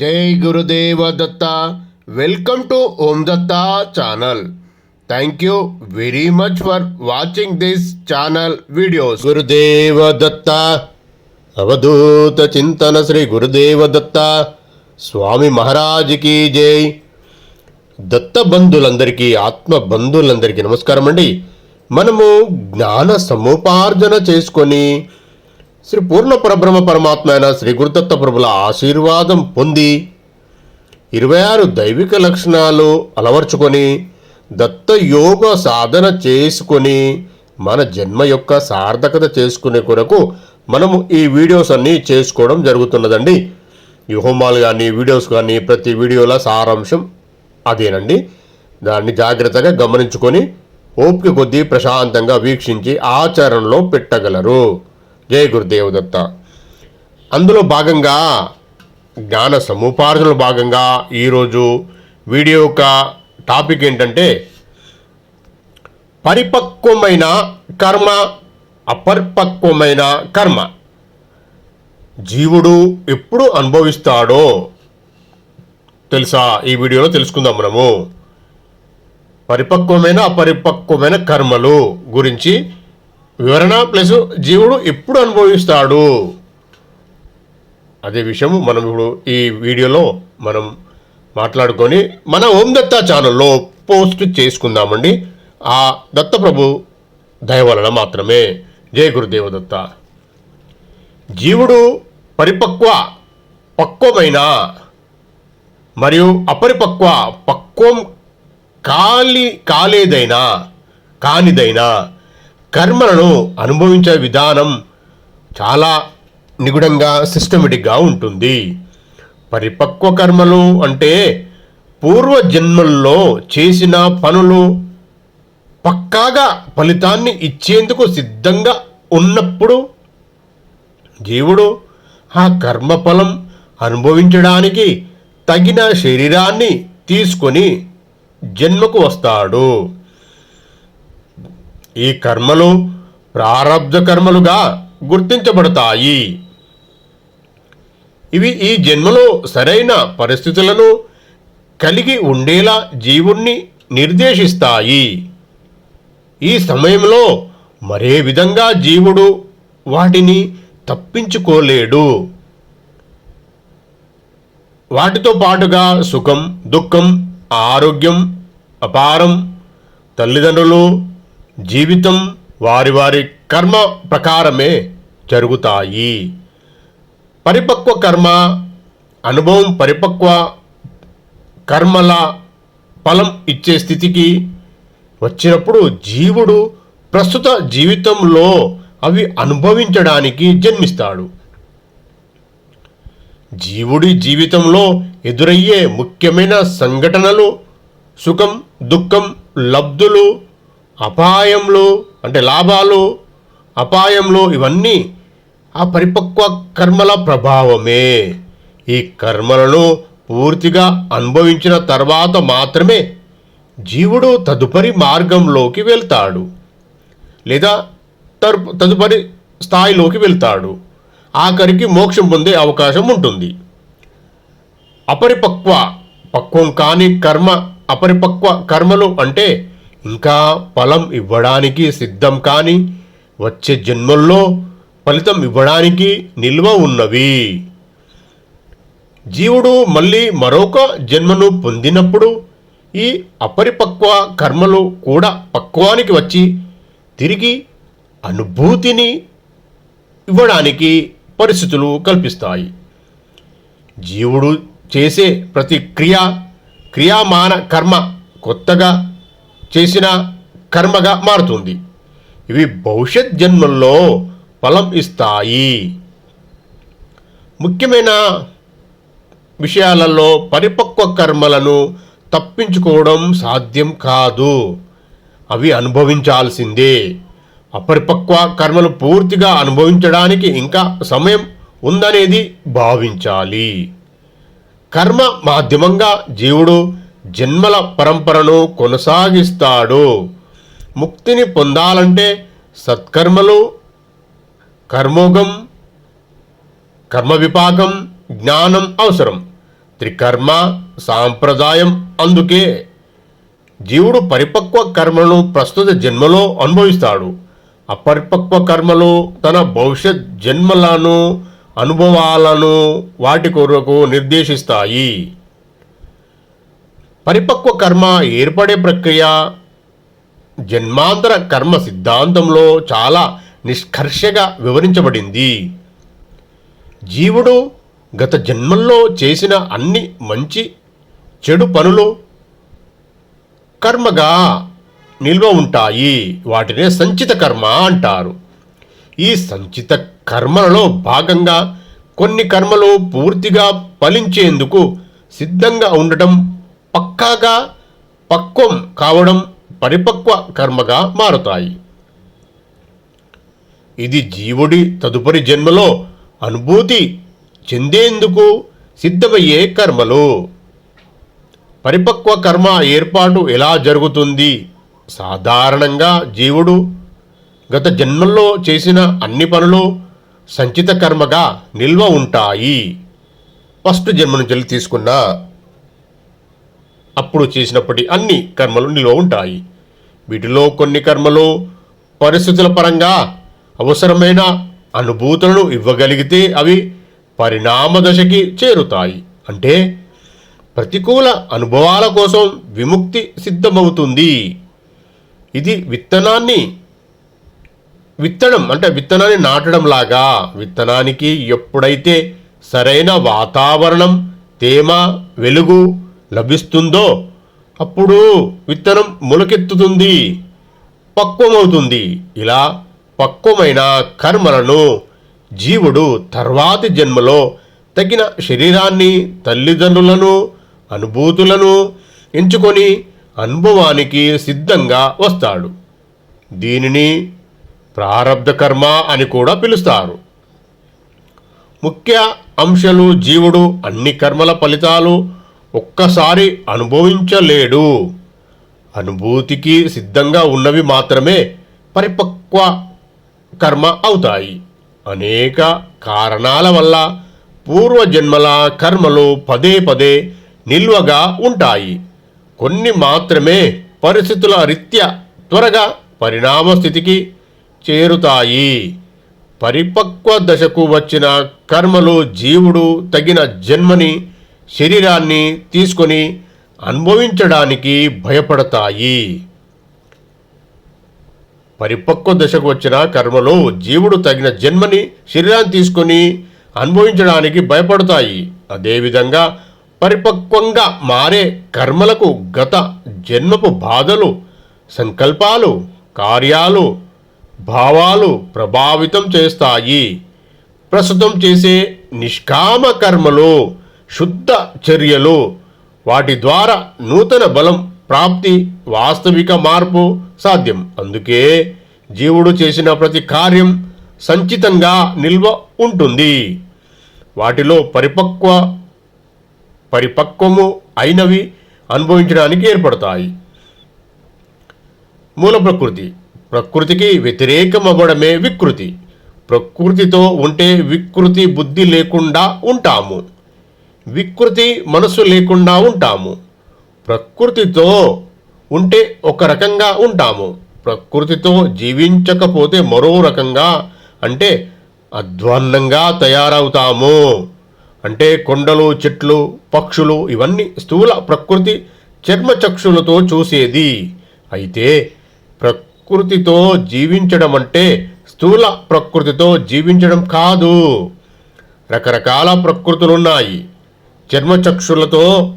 జై Gurudeva Datta. Welcome to Om Datta channel. Thank you very much for watching this channel videos Gurudeva Datta. అవధూత చింతన శ్రీ గురుదేవ దత్త. స్వామి మహారాజ్కి జై. దత్త బంధువులందరికీ ఆత్మ బంధువులందరికీ నమస్కారం అండి మనము జ్ఞాన సముపార్జన చేసుకొని శ్రీ పూర్ణ పరబ్రహ్మ పరమాత్మ అయిన శ్రీ గురుదత్త ప్రభుల ఆశీర్వాదం పొంది ఇరవై ఆరు దైవిక లక్షణాలు అలవర్చుకొని దత్త యోగ సాధన చేసుకొని మన జన్మ యొక్క సార్థకత చేసుకునే కొరకు మనము ఈ వీడియోస్ అన్నీ చేసుకోవడం జరుగుతున్నదండి. ఈ హోమాలు కానీ వీడియోస్ కానీ ప్రతి వీడియోల సారాంశం అదేనండి. దాన్ని జాగ్రత్తగా గమనించుకొని ఓపిక కొద్దీ ప్రశాంతంగా వీక్షించి ఆచరణలో పెట్టగలరు. జయ గురుదేవ దత్త. అందులో భాగంగా జ్ఞాన సముపార్జనలో భాగంగా ఈరోజు వీడియో యొక్క టాపిక్ ఏంటంటే పరిపక్వమైన కర్మ అపరిపక్వమైన కర్మ. జీవుడు ఎప్పుడు అనుభవిస్తాడో తెలుసా? ఈ వీడియోలో తెలుసుకుందాం మనము. పరిపక్వమైన అపరిపక్వమైన కర్మలు గురించి వివరణ ప్లస్ జీవుడు ఎప్పుడు అనుభవిస్తాడు? అదే విషయం మనం ఇప్పుడు ఈ వీడియోలో మనం మాట్లాడుకొని మన ఓం దత్త ఛానల్లో పోస్ట్ చేసుకుందామండి. ఆ దత్తప్రభు దయ వలన మాత్రమే. జయ గురుదేవ దత్త. జీవుడు పరిపక్వ పక్వమైన మరియు అపరిపక్వ పక్వం కాలి కాలేదైనా కానిదైనా కర్మలను అనుభవించే విధానం చాలా నిగుడంగా సిస్టమేటిక్గా ఉంటుంది. పరిపక్వ కర్మలు అంటే పూర్వ జన్మల్లో చేసిన పనులు పక్కాగా ఫలితాన్ని ఇచ్చేందుకు సిద్ధంగా ఉన్నప్పుడు జీవుడు ఆ కర్మఫలం అనుభవించడానికి తగిన శరీరాన్ని తీసుకొని జన్మకు వస్తాడు. ఈ కర్మలు ప్రారబ్ధ కర్మలుగా గుర్తించబడతాయి. ఇవి ఈ జన్మలో సరైన పరిస్థితులను కలిగి ఉండేలా జీవుణ్ణి నిర్దేశిస్తాయి. ఈ సమయంలో మరే విధంగా జీవుడు వాటిని తప్పించుకోలేడు. వాటితో పాటుగా సుఖం దుఃఖం ఆరోగ్యం అపారం తల్లిదండ్రులు జీవితం వారి వారి కర్మ ప్రకారమే జరుగుతాయి. పరిపక్వ కర్మ అనుభవం పరిపక్వ కర్మల ఫలం ఇచ్చే స్థితికి వచ్చినప్పుడు జీవుడు ప్రస్తుత జీవితంలో అవి అనుభవించడానికి జన్మిస్తాడు. జీవుడి జీవితంలో ఎదురయ్యే ముఖ్యమైన సంఘటనలు సుఖం దుఃఖం లబ్ధులు అపాయంలో అంటే లాభాలు అపాయంలో ఇవన్నీ ఆ పరిపక్వ కర్మల ప్రభావమే. ఈ కర్మలను పూర్తిగా అనుభవించిన తర్వాత మాత్రమే జీవుడు తదుపరి మార్గంలోకి వెళ్తాడు. లేదా తరు- తదుపరి స్థాయిలోకి వెళ్తాడు. ఆఖరికి మోక్షం పొందే అవకాశం ఉంటుంది. అపరిపక్వ పక్వం కాని కర్మ అపరిపక్వ కర్మలు అంటే ఇంకా ఫలం ఇవ్వడానికి సిద్ధం కాని వచ్చే జన్మల్లో ఫలితం ఇవ్వడానికి నిల్వ ఉన్నవి. జీవుడు మళ్ళీ మరొక జన్మను పొందినప్పుడు ఈ అపరిపక్వ కర్మలు కూడా పక్వానికి వచ్చి తిరిగి అనుభూతిని ఇవ్వడానికి పరిస్థితులు కల్పిస్తాయి. జీవుడు చేసే ప్రతి క్రియ క్రియామాన కర్మ కొత్తగా చేసిన కర్మగా మారుతుంది. ఇవి భవిష్యత్ జన్మల్లో ఫలం ఇస్తాయి. ముఖ్యమైన విషయాలలో పరిపక్వ కర్మలను తప్పించుకోవడం సాధ్యం కాదు. అవి అనుభవించాల్సిందే. అపరిపక్వ కర్మలు పూర్తిగా అనుభవించడానికి ఇంకా సమయం ఉందనేది భావించాలి. కర్మ మాధ్యమంగా జీవుడు జన్మల పరంపరను కొనసాగిస్తాడు. ముక్తిని పొందాలంటే సత్కర్మలు కర్మోగం కర్మ విపాకం జ్ఞానం అవసరం. త్రికర్మ సాంప్రదాయం అందుకే జీవుడు పరిపక్వ కర్మను ప్రస్తుత జన్మలో అనుభవిస్తాడు. అపరిపక్వ కర్మలు తన భవిష్యత్ జన్మలను అనుభవాలను వాటి కొరకు నిర్దేశిస్తాయి. పరిపక్వ కర్మ ఏర్పడే ప్రక్రియ. జన్మాంతర కర్మ సిద్ధాంతంలో చాలా నిష్కర్షగా వివరించబడింది. జీవుడు గత జన్మల్లో చేసిన అన్ని మంచి చెడు పనులు కర్మగా నిల్వ ఉంటాయి. వాటినే సంచిత కర్మ అంటారు. ఈ సంచిత కర్మలలో భాగంగా కొన్ని కర్మలు పూర్తిగా ఫలించేందుకు సిద్ధంగా ఉండటం పక్కాగా పక్వం కావడం పరిపక్వ కర్మగా మారుతాయి. ఇది జీవుడి తదుపరి జన్మలో అనుభూతి చెందేందుకు సిద్ధమయ్యే కర్మలు. పరిపక్వ కర్మ ఏర్పాటు ఎలా జరుగుతుంది? సాధారణంగా జీవుడు గత జన్మల్లో చేసిన అన్ని పనులు సంచిత కర్మగా నిల్వ ఉంటాయి. ఫస్ట్ జన్మ నుంచి తీసుకున్న అప్పుడు చేసినప్పటి అన్ని కర్మలు నిల్వ ఉంటాయి. వీటిలో కొన్ని కర్మలు పరిస్థితుల పరంగా అవసరమైన అనుభూతులను ఇవ్వగలిగితే అవి పరిణామ దశకి చేరుతాయి. అంటే ప్రతికూల అనుభవాల కోసం విముక్తి సిద్ధమవుతుంది. ఇది విత్తనాన్ని విత్తనం అంటే విత్తనాన్ని నాటడం లాగా విత్తనానికి ఎప్పుడైతే సరైన వాతావరణం తేమ వెలుగు లభిస్తుందో అప్పుడు విత్తనం మొలకెత్తుతుంది పక్వమవుతుంది. ఇలా పక్వమైన కర్మలను జీవుడు తర్వాతి జన్మలో తగిన శరీరాన్ని తల్లిదండ్రులను అనుభూతులను ఎంచుకొని అనుభవానికి సిద్ధంగా వస్తాడు. దీనిని ప్రారంధ కర్మ అని కూడా పిలుస్తారు. ముఖ్య అంశాలు జీవుడు అన్ని కర్మల ఫలితాలు ఒక్కసారి అనుభవించలేడు. అనుభూతికి సిద్ధంగా ఉన్నవి మాత్రమే పరిపక్వ కర్మ అవుతాయి. అనేక కారణాల వల్ల పూర్వజన్మల కర్మలు పదే పదే నిల్వగా ఉంటాయి. కొన్ని మాత్రమే పరిస్థితుల రీత్యా త్వరగా పరిణామ స్థితికి చేరుతాయి. పరిపక్వ దశకు వచ్చిన కర్మలు జీవుడు తగిన జన్మని శరీరాన్ని తీసుకొని అనుభవించడానికి భయపడతాయి. పరిపక్వ దశకు వచ్చిన కర్మలు జీవుడు తగిన జన్మని శరీరాన్ని తీసుకొని అనుభవించడానికి భయపడతాయి. అదేవిధంగా పరిపక్వంగా మారే కర్మలకు గత జన్మపు బాధలు సంకల్పాలు కార్యాలు భావాలు ప్రభావితం చేస్తాయి. ప్రస్తుతం చేసే నిష్కామ కర్మలు శుద్ధ చర్యలు. వాటి ద్వారా నూతన బలం ప్రాప్తి వాస్తవిక మార్పు సాధ్యం. అందుకే జీవుడు చేసిన ప్రతి కార్యం సంచితంగా నిల్వ ఉంటుంది. వాటిలో పరిపక్వ పరిపక్వము అయినవి అనుభవించడానికి ఏర్పడతాయి. మూల ప్రకృతి. ప్రకృతికి వ్యతిరేకం అవ్వడమే వికృతి. ప్రకృతితో ఉంటే వికృతి బుద్ధి లేకుండా ఉంటాము. వికృతి మనసు లేకుండా ఉంటాము. ప్రకృతితో ఉంటే ఒక రకంగా ఉంటాము. ప్రకృతితో జీవించకపోతే మరో రకంగా అంటే అధ్వాన్నంగా తయారవుతాము. అంటే కొండలు చెట్లు పక్షులు ఇవన్నీ స్థూల ప్రకృతి చర్మచక్షులతో చూసేది. అయితే ప్రకృతితో జీవించడం అంటే స్థూల ప్రకృతితో జీవించడం కాదు. రకరకాల ప్రకృతులున్నాయి. చర్మచక్షులతో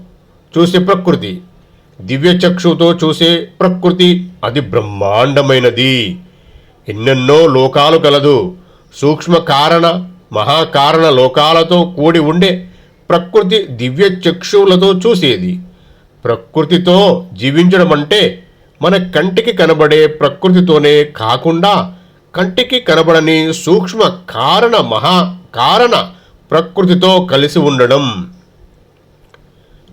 చూసే ప్రకృతి దివ్యచక్షుతో చూసే ప్రకృతి అది బ్రహ్మాండమైనది. ఎన్నెన్నో లోకాలు కలదు. సూక్ష్మ కారణ మహాకారణ లోకాలతో కూడి ఉండే ప్రకృతి దివ్య చక్షువులతో చూసేది. ప్రకృతితో జీవించడం అంటే మన కంటికి కనబడే ప్రకృతితోనే కాకుండా కంటికి కనబడని సూక్ష్మ కారణ మహా కారణ ప్రకృతితో కలిసి ఉండడం.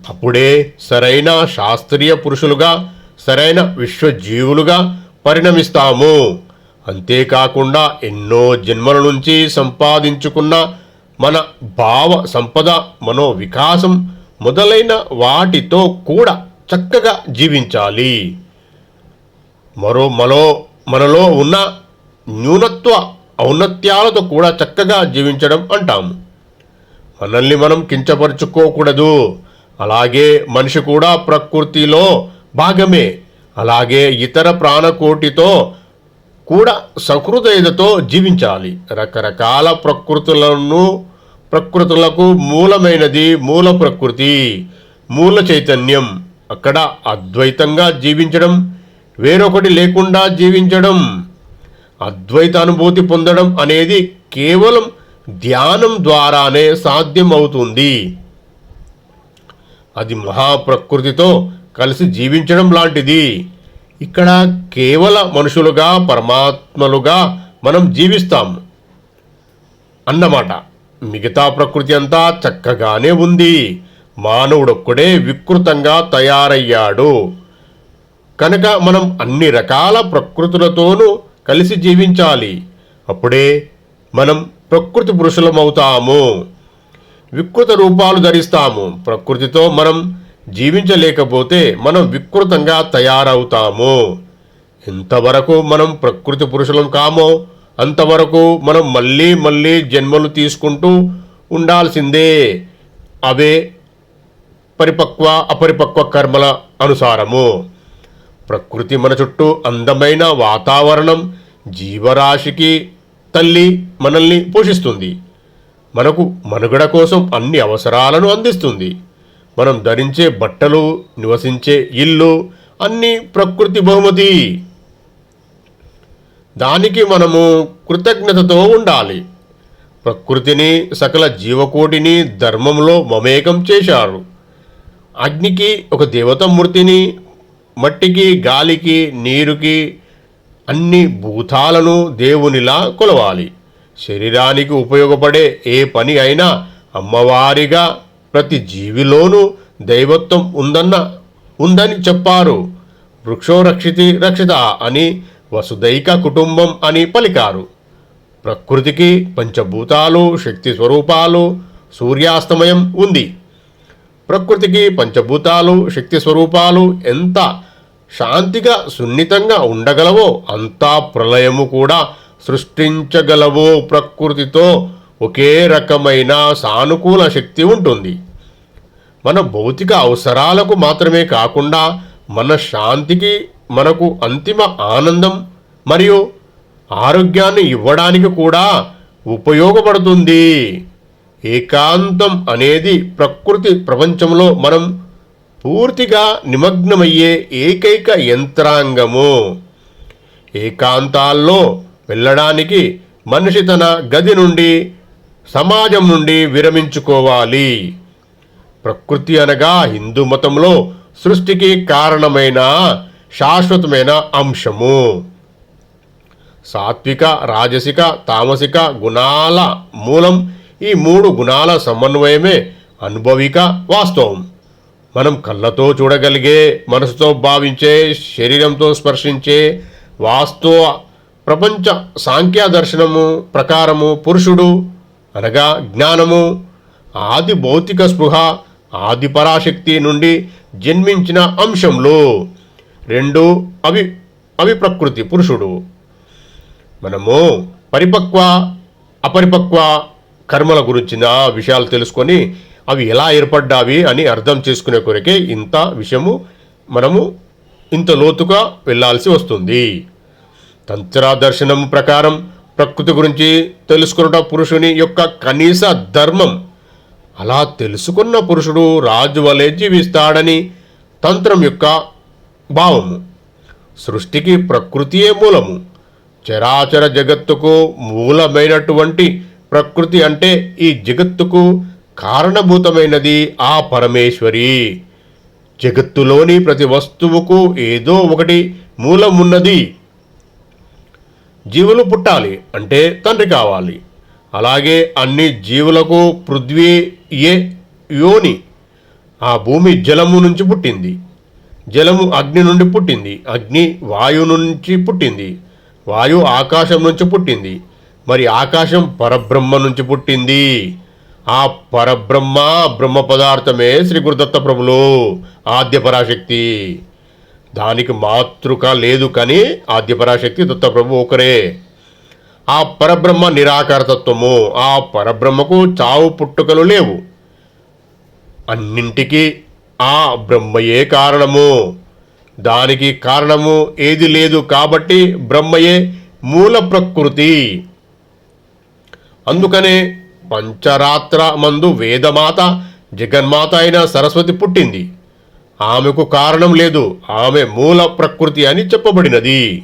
అప్పుడే సరైన శాస్త్రీయ పురుషులుగా సరైన విశ్వజీవులుగా పరిణమిస్తాము. అంతేకాకుండా ఎన్నో జన్మల నుంచి సంపాదించుకున్న మన భావ సంపద మనో వికాసం మొదలైన వాటితో కూడా చక్కగా జీవించాలి. మరో మనో మనలో ఉన్న న్యూనత్వ ఔన్నత్యాలతో కూడా చక్కగా జీవించడం అంటాము. మనల్ని మనం కించపరుచుకోకూడదు. అలాగే మనిషి కూడా ప్రకృతిలో భాగమే. అలాగే ఇతర ప్రాణకోటితో కూడా సహృదయతతో జీవించాలి. రకరకాల ప్రకృతులను ప్రకృతులకు మూలమైనది మూల ప్రకృతి మూల చైతన్యం. అక్కడ అద్వైతంగా జీవించడం వేరొకటి లేకుండా జీవించడం అద్వైత అనుభూతి పొందడం అనేది కేవలం ధ్యానం ద్వారానే సాధ్యమవుతుంది. అది మహాప్రకృతితో కలిసి జీవించడం లాంటిది. ఇక్కడ కేవల మనుషులుగా పరమాత్మలుగా మనం జీవిస్తాం అన్నమాట. మిగతా ప్రకృతి అంతా చక్కగానే ఉంది. మానవుడొక్కడే వికృతంగా తయారయ్యాడు. కనుక మనం అన్ని రకాల ప్రకృతులతోనూ కలిసి జీవించాలి. అప్పుడే మనం ప్రకృతి పురుషులమవుతాము. వికృత రూపాలు ధరిస్తాము. ప్రకృతితో మనం జీవించలేకపోతే మనం వికృతంగా తయారవుతాము. ఎంతవరకు మనం ప్రకృతి పురుషులం కామో అంతవరకు మనం మళ్ళీ మళ్ళీ జన్మలు తీసుకుంటూ ఉండాల్సిందే. అవే పరిపక్వ అపరిపక్వ కర్మల అనుసారము. ప్రకృతి మన చుట్టూ అందమైన వాతావరణం జీవరాశికి తల్లి మనల్ని పోషిస్తుంది. మనకు మనుగడ కోసం అన్ని అవసరాలను అందిస్తుంది. మనం ధరించే బట్టలు నివసించే ఇల్లు అన్నీ ప్రకృతి బహుమతి. దానికి మనము కృతజ్ఞతతో ఉండాలి. ప్రకృతిని సకల జీవకోటిని ధర్మంలో మమేకం చేశారు. అగ్నికి ఒక దేవతమూర్తిని మట్టికి గాలికి నీరుకి అన్ని భూతాలను దేవునిలా కొలవాలి. శరీరానికి ఉపయోగపడే ఏ పని అయినా అమ్మవారిగా ప్రతి జీవిలోనూ దైవత్వం ఉందన్న ఉందని చెప్పారు. వృక్షో రక్షితి రక్షిత అని వసుదైక కుటుంబం అని పలికారు. ప్రకృతికి పంచభూతాలు శక్తి స్వరూపాలు సూర్యాస్తమయం ఉంది. ప్రకృతికి పంచభూతాలు శక్తి స్వరూపాలు ఎంత శాంతిగా సున్నితంగా ఉండగలవో అంతా ప్రళయము కూడా సృష్టించగలవో ప్రకృతితో ఒకే రకమైన సానుకూల శక్తి ఉంటుంది. మన భౌతిక అవసరాలకు మాత్రమే కాకుండా మన శాంతికి మనకు అంతిమ ఆనందం మరియు ఆరోగ్యాన్ని ఇవ్వడానికి కూడా ఉపయోగపడుతుంది. ఏకాంతం అనేది ప్రకృతి ప్రపంచంలో మనం పూర్తిగా నిమగ్నమయ్యే ఏకైక యంత్రాంగము. ఏకాంతాల్లో వెళ్ళడానికి మనిషి తన గది నుండి సమాజం నుండి విరమించుకోవాలి. ప్రకృతి అనగా హిందూ మతంలో సృష్టికి కారణమైన శాశ్వతమైన అంశము. సాత్విక రాజసిక తామసిక గుణాల మూలం ఈ మూడు గుణాల సమన్వయమే అనుభవిక వాస్తవం. మనం కళ్ళతో చూడగలిగే మనసుతో భావించే శరీరంతో స్పర్శించే వాస్తవ ప్రపంచ సాంఖ్య దర్శనము ప్రకారము పురుషుడు అనగా జ్ఞానము ఆది భౌతిక స్పృహ ఆది పరాశక్తి నుండి జన్మించిన అంశంలో రెండు అవి అవి ప్రకృతి పురుషుడు. మనము పరిపక్వ అపరిపక్వ కర్మల గురించిన విషయాలు తెలుసుకొని అవి ఎలా ఏర్పడ్డావి అని అర్థం చేసుకునే కొరకే ఇంత విషయము మనము ఇంత లోతుగా వెళ్ళాల్సి వస్తుంది. తంత్ర దర్శనం ప్రకారం ప్రకృతి గురించి తెలుసుకున్నట పురుషుని యొక్క కనీస ధర్మం. అలా తెలుసుకున్న పురుషుడు రాజు వలె జీవిస్తాడని తంత్రం యొక్క భావము. సృష్టికి ప్రకృతియే మూలము. చరాచర జగత్తుకు మూలమైనటువంటి ప్రకృతి అంటే ఈ జగత్తుకు కారణభూతమైనది ఆ పరమేశ్వరి. జగత్తులోని ప్రతి వస్తువుకు ఏదో ఒకటి మూలమున్నది. జీవులు పుట్టాలి అంటే తండ్రి కావాలి. అలాగే అన్ని జీవులకు పృథ్వీ ఏ యోని ఆ భూమి జలము నుంచి పుట్టింది. జలము అగ్ని నుండి పుట్టింది. అగ్ని వాయు నుంచి పుట్టింది. వాయు ఆకాశం నుంచి పుట్టింది. మరి ఆకాశం పరబ్రహ్మ నుంచి పుట్టింది. ఆ పరబ్రహ్మ బ్రహ్మ పదార్థమే శ్రీ గురుదత్త ప్రభులు ఆద్య పరాశక్తి దానికి మాతృక లేదు కానీ ఆద్య పరాశక్తి దత్తప్రభు ఒకరే. ఆ పరబ్రహ్మ నిరాకారతత్వము ఆ పరబ్రహ్మకు చావు పుట్టుకలు లేవు. అన్నింటికీ ఆ బ్రహ్మయే కారణము. దానికి కారణము ఏది లేదు కాబట్టి బ్రహ్మయే మూల ప్రకృతి. అందుకనే పంచరాత్ర మందు వేదమాత జగన్మాత అయిన సరస్వతి పుట్టింది. ఆమెకు కారణం లేదు. ఆమె మూల ప్రకృతి అని చెప్పబడినది.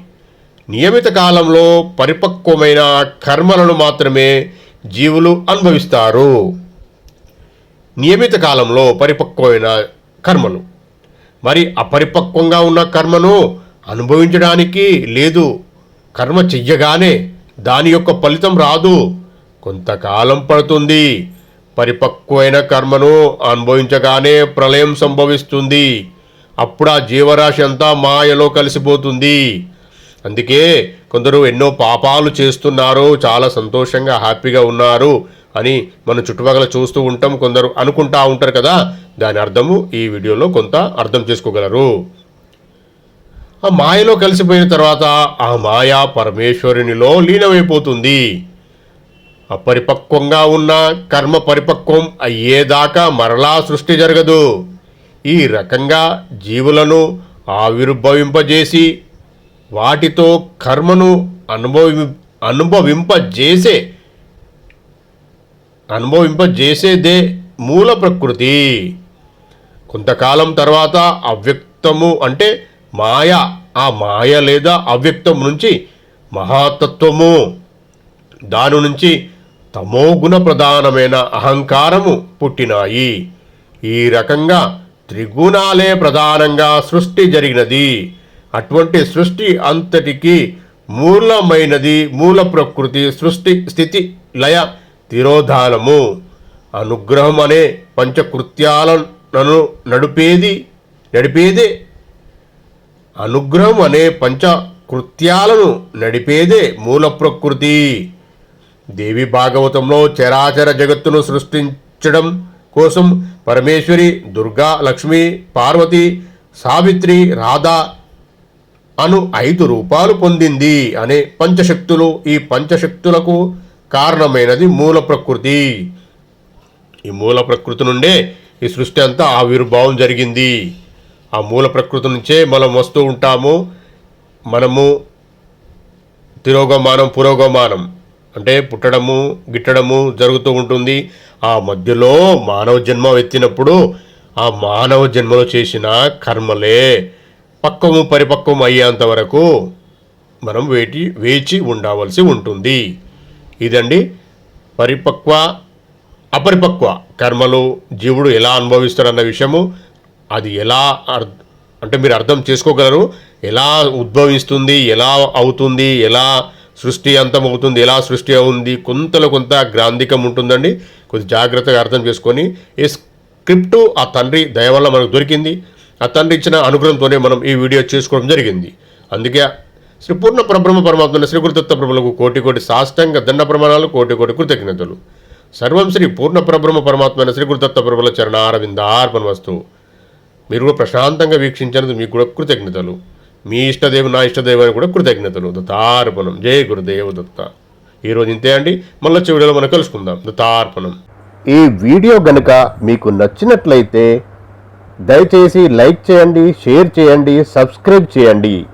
నియమిత కాలంలో పరిపక్వమైన కర్మలను మాత్రమే జీవులు అనుభవిస్తారు. నియమిత కాలంలో పరిపక్వమైన కర్మలు. మరి అపరిపక్వంగా ఉన్న కర్మను అనుభవించడానికి లేదు. కర్మ చెయ్యగానే దాని యొక్క ఫలితం రాదు. కొంతకాలం పడుతుంది. పరిపక్వమైన కర్మను అనుభవించగానే ప్రళయం సంభవిస్తుంది. అప్పుడు ఆ జీవరాశి అంతా మాయలో కలిసిపోతుంది. అందుకే కొందరు ఎన్నో పాపాలు చేస్తున్నారు చాలా సంతోషంగా హ్యాపీగా ఉన్నారు అని మన చుట్టుపక్కల చూస్తూ ఉంటాం కొందరు అనుకుంటా ఉంటారు కదా. దాని అర్థము ఈ వీడియోలో కొంత అర్థం చేసుకోగలరు. ఆ మాయలో కలిసిపోయిన తర్వాత ఆ మాయ పరమేశ్వరునిలో లీనమైపోతుంది. అపరిపక్వంగా ఉన్న కర్మ పరిపక్వం అయ్యేదాకా మరలా సృష్టి జరగదు. ఈ రకంగా జీవులను ఆవిర్భవింపజేసి వాటితో కర్మను అనుభవి అనుభవింపజేసే అనుభవింపజేసేదే మూల ప్రకృతి. కొంతకాలం తర్వాత అవ్యక్తము అంటే మాయ ఆ మాయ లేదా అవ్యక్తం నుంచి మహాతత్వము. దాని నుంచి తమోగుణ ప్రధానమైన అహంకారము పుట్టినాయి. ఈ రకంగా త్రిగుణాలే ప్రధానంగా సృష్టి జరిగినది. అటువంటి సృష్టి అంతటికి మూలమైనది మూల ప్రకృతి సృష్టి స్థితి లయ తిరోధానము. అనుగ్రహం అనే పంచకృత్యాలను నడిపేది నడిపేదే. అనుగ్రహం అనే పంచకృత్యాలను నడిపేదే మూల ప్రకృతి. దేవి భాగవతంలో చరాచర జగత్తును సృష్టించడం కోసం పరమేశ్వరి దుర్గా లక్ష్మి పార్వతి సావిత్రి రాధ అను ఐదు రూపాలు పొందింది అనే పంచశక్తులు ఈ పంచశక్తులకు కారణమైనది మూల ప్రకృతి. ఈ మూల ప్రకృతి నుండే ఈ సృష్టి అంతా ఆవిర్భావం జరిగింది. ఆ మూల ప్రకృతి నుంచే మనం వస్తూ ఉంటాము. మనము తిరోగమానం పురోగమానం. అంటే పుట్టడము గిట్టడము జరుగుతూ ఉంటుంది. ఆ మధ్యలో మానవ జన్మ ఎత్తినప్పుడు ఆ మానవ జన్మలో చేసిన కర్మలే పక్వము పరిపక్వం అయ్యేంత వరకు మనం వేటి వేచి ఉండవలసి ఉంటుంది. ఇదండి పరిపక్వ అపరిపక్వ కర్మలు. జీవుడు ఎలా అనుభవిస్తాడన్న విషయము అది ఎలా అంటే మీరు అర్థం చేసుకోగలరు? ఎలా ఉద్భవిస్తుంది? ఎలా అవుతుంది? ఎలా సృష్టి అంతమవుతుంది. ఎలా సృష్టి అవుతుంది కొంతలో కొంత గ్రాంధికం ఉంటుందండి. కొద్ది జాగ్రత్తగా అర్థం చేసుకొని ఈ స్క్రిప్ట్ ఆ తండ్రి దయ వల్ల మనకు దొరికింది. ఆ తండ్రి ఇచ్చిన అనుగ్రహంతోనే మనం ఈ వీడియో చేసుకోవడం జరిగింది. అందుకే శ్రీ పూర్ణ పరబ్రహ్మ పరమాత్మ శ్రీ గురుదత్త ప్రభులకు కోటి కోటి సాష్టంగ దండ ప్రమాణాలు కోటి కోటి కృతజ్ఞతలు. సర్వం శ్రీ పూర్ణ పరబ్రహ్మ పరమాత్మ శ్రీ గురుదత్త ప్రభుల ఆర్పణ వస్తువు. మీరు కూడా ప్రశాంతంగా వీక్షించినందుకు మీకు కూడా కృతజ్ఞతలు. మీ ఇష్టదేవు నా ఇష్టదేవానికి కూడా కృతజ్ఞతలు. దత్తార్పణం. జయ గురుదేవ దత్త. ఈరోజు ఇంతే అండి. మళ్ళీ చివరిలో మనం కలుసుకుందాం. దత్తార్పణం. ఈ వీడియో గనుక మీకు నచ్చినట్లయితే దయచేసి లైక్ చేయండి షేర్ చేయండి సబ్స్క్రైబ్ చేయండి.